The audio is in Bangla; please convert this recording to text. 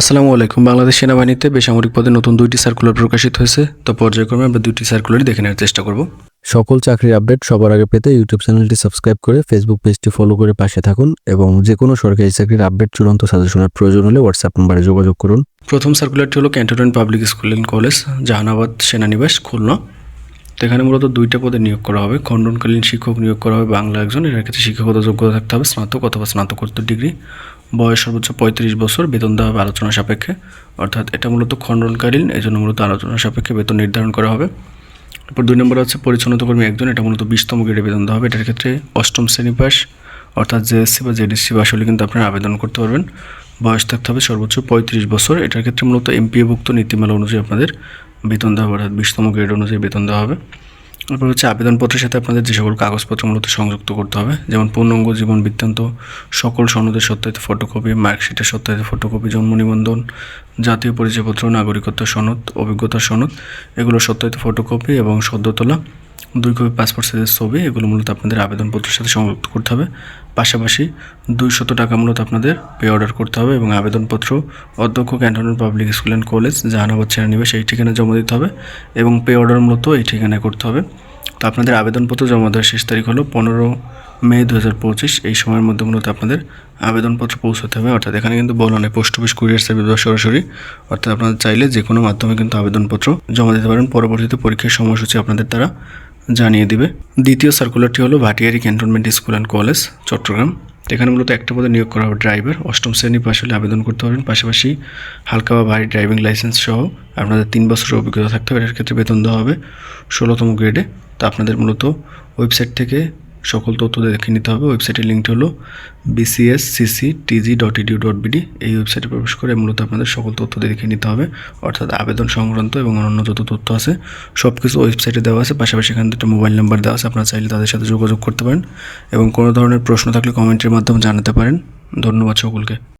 আসসালামু আলাইকুম। বাংলাদেশ সেনাবাহিনীতে বেসামরিক পদে নতুন দুইটি সার্কুলার প্রকাশিত হয়েছে। তো পর্যায়ক্রমে আমরা দুইটি সার্কুলারই দেখে নেওয়ার চেষ্টা করব। সকল চাকরির আপডেট সবার আগে পেতে ইউটিউব চ্যানেলটি সাবস্ক্রাইব করে ফেসবুক পেজটি ফলো করে পাশে থাকুন এবং যে কোনো সরকারি চাকরির আপডেট চূড়ান্ত সাজেশনের প্রয়োজন হলে হোয়াটসঅ্যাপ নম্বরে যোগাযোগ করুন। প্রথম সার্কুলারটি হলো cantonment public school and college Jahanabad সেনানিবাস Khulna. তো এখানে মূলত দুইটা পদে নিয়োগ করা হবে। খণ্ডনকালীন শিক্ষক নিয়োগ করা হবে। বাংলা একজন এর ক্ষেত্রে শিক্ষকতা যোগ্যতা থাকতে হবে। স্নাতক অথবা স্নাতকোত্তর ডিগ্রি বয়স সর্বোচ্চ পঁয়ত্রিশ বছর, বেতন দেওয়া হবে আলোচনা সাপেক্ষে। অর্থাৎ এটা মূলত খণ্ডনকালীন এই জন্য মূলত আলোচনা সাপেক্ষে বেতন নির্ধারণ করা হবে। তারপর দুই নম্বর হচ্ছে পরিচ্ছন্নতা কর্মী একজন, এটা মূলত বিশতম গ্রেডে বেতন দেওয়া হবে। এটার ক্ষেত্রে অষ্টম শ্রেণি পাস, অর্থাৎ জেএসসি বা জেডিসি পাস হলে কিন্তু আপনারা আবেদন করতে পারবেন। বয়স থাকতে হবে সর্বোচ্চ পঁয়ত্রিশ বছর। এটার ক্ষেত্রে মূলত এমপিএভুক্ত নীতিমালা অনুযায়ী আপনাদের বেতন দেওয়া হবে, অর্থাৎ বিশতম গ্রেড অনুযায়ী বেতন দেওয়া হবে। তারপর হচ্ছে আবেদনপত্রের সাথে আপনাদের যে সকল কাগজপত্র মূলত সংযুক্ত করতে হবে, যেমন পূর্ণাঙ্গ জীবন বৃত্তান্ত, সকল সনদের সত্যায়িত ফটোকপি মার্কশিটের সত্যায়িত ফটোকপি জন্ম নিবন্ধন, জাতীয় পরিচয়পত্র, নাগরিকত্ব সনদ, অভিজ্ঞতা সনদ, এগুলো সত্যায়িত ফটোকপি এবং সদ্য তোলা দুই কপি পাসপোর্ট সাইজের ছবি, এগুলো মূলত আপনাদের আবেদনপত্রের সাথে সংযুক্ত করতে হবে। পাশাপাশি দুইশত টাকা মূলত আপনাদের পে অর্ডার করতে হবে এবং আবেদনপত্র অধ্যক্ষ cantonment public school and college, Jahanabad ছেড়ে সেই ঠিকানায় জমা দিতে হবে এবং পে অর্ডার মূলত এই ঠিকানায় করতে হবে। তো আপনাদের আবেদনপত্র জমা দেওয়ার শেষ তারিখ হলো পনেরো মে দু পঁচিশ, এই সময়ের মধ্যে মূলত আপনাদের আবেদনপত্র পৌঁছাতে হবে। অর্থাৎ এখানে কিন্তু বলা নেই পোস্ট অফিস কুরিয়ার সার্ভিস বা সরাসরি। অর্থাৎ আপনারা চাইলে যে কোনো মাধ্যমে কিন্তু আবেদনপত্র জমা দিতে পারেন। পরবর্তীতে পরীক্ষার সময়সূচি আপনাদের তারা জানিয়ে দিবে। দ্বিতীয় সার্কুলারটি হলো Bhatiari cantonment school and college Chattogram. এখানে মূলত একটা পদে নিয়োগ করা হবে ড্রাইভার অষ্টম শ্রেণি পাশ হলে আবেদন করতে পারবেন। পাশাপাশি হালকা বা ভারী ড্রাইভিং লাইসেন্স সহ আপনাদের তিন বছরের অভিজ্ঞতা থাকতে হবে। এটার ক্ষেত্রে বেতন দেওয়া হবে ষোলোতম গ্রেডে তা আপনাদের মূলত ওয়েবসাইট থেকে সকল তথ্য দেখে নিতে হবে। ওয়েবসাইটের লিঙ্কটি হলো BCS CC TG dot edu dot BD এই ওয়েবসাইটে প্রবেশ করে মূলত আপনাদের সকল তথ্য দেখে নিতে হবে। অর্থাৎ আবেদন সংক্রান্ত এবং অন্যান্য যত তথ্য আছে সব কিছু ওয়েবসাইটে দেওয়া আছে। পাশাপাশি এখানে দুটো মোবাইল নাম্বার দেওয়া আছে, আপনারা চাইলে তাদের সাথে যোগাযোগ করতে পারেন। এবং কোনো ধরনের প্রশ্ন থাকলে কমেন্টের মাধ্যমে জানাতে পারেন। ধন্যবাদ সকলকে।